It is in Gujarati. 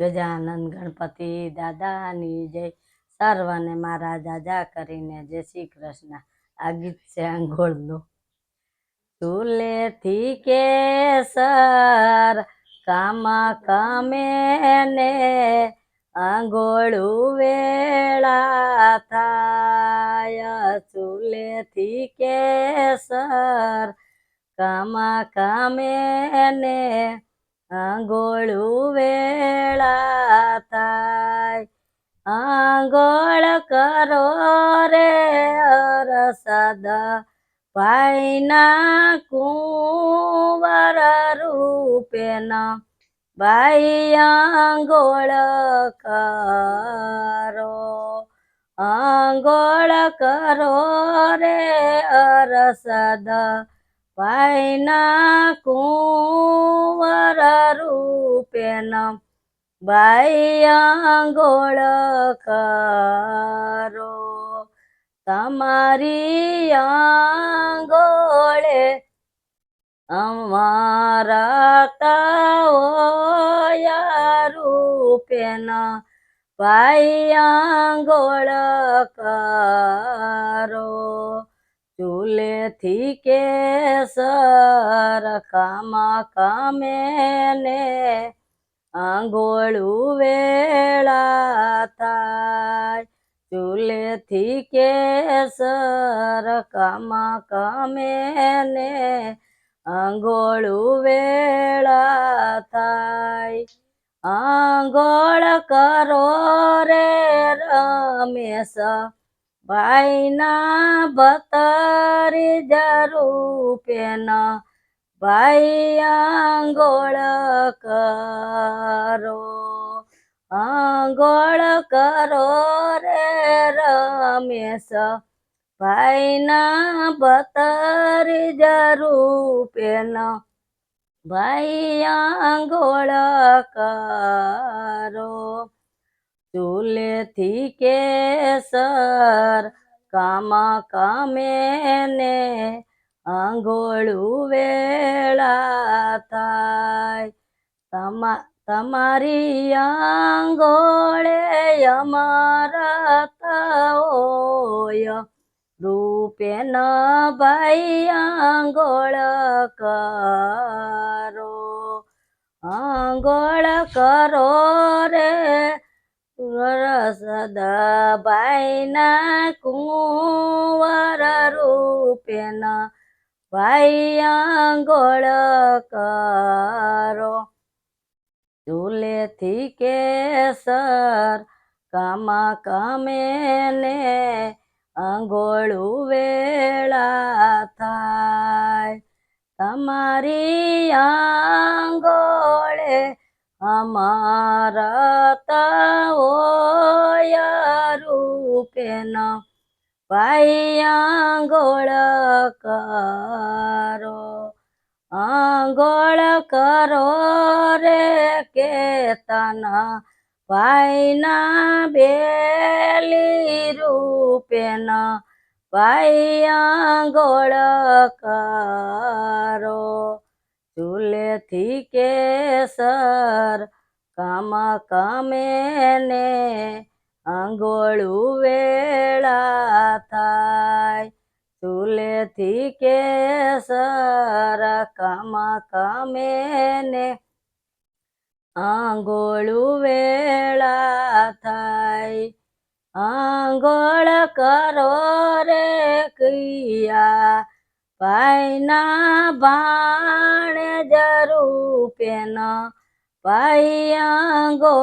ગજાનંદ ગણપતિ દાદાની જય. સર્વને મારા દાદા કરીને જય શ્રી કૃષ્ણ. આ ગીત છે આંગોળનું. ચૂલેથી કેસર કામા કામે ને આંગોળું વેળા થાય. ચૂલેથી કેસર કામા કામે ને આંગોળું વેળા થાય આંગોળ કરો રે અરસદ ભાઈના કુંવર રૂપેન બાઈ આંગોળ કરો આંગોળ કરો રે અરસદ ભાઈના કુંવર રૂપેન બાઈ આંગોળ કરો. તમારી આંગોળે અમારા તાઓયા રૂપેન ભાઈ આંગોળ કરો. ચૂલેથી કેસર કામા કામે ને આંગોળું વેળા થાય ચૂલેથી કેસર કમા કમે ને આંગોળું વેળા થાય આંગોળ કરો રે રમેશ ભાઈના ભતરી જરૂપેન ભાઈ આંગોળ કરો આંગોળ કરો રે રમેશ. ભાઈના ભતરી જરૂપેન ભાઈ આંગોળ કરો. ચૂલેથી કેસર કામા કામે ને આંગોળું વેળા થાય તમા, તમારી આંગોળે અમારા તાઓય. ન ભાઈ આંગોળ કરો. આંગોળ કરો રે. સદા ભાઈના કુંવર રૂપેન ભાઈ આંગોળ કરો. ચૂલેથી કેસર કામા કામે ને આંગોળું વેળા થાય. તમારી આંગોળે અમારા તાઓયા રૂપેન ભાઈ આંગોળ કરો આંગોળ કરો રે કેતના. ભાઈના બેલી રૂપેન ભાઈ આંગોળ કરો. ચૂલેથી કેસર કામ કમે ને આંગોળું વેળા થાય ચૂલેથી કેસર કમા કમે ને આંગોળું વેળા થાય આંગોળ કરો રે કિયા પાયના ભાણ જરૂપેન ભાઈ આંગો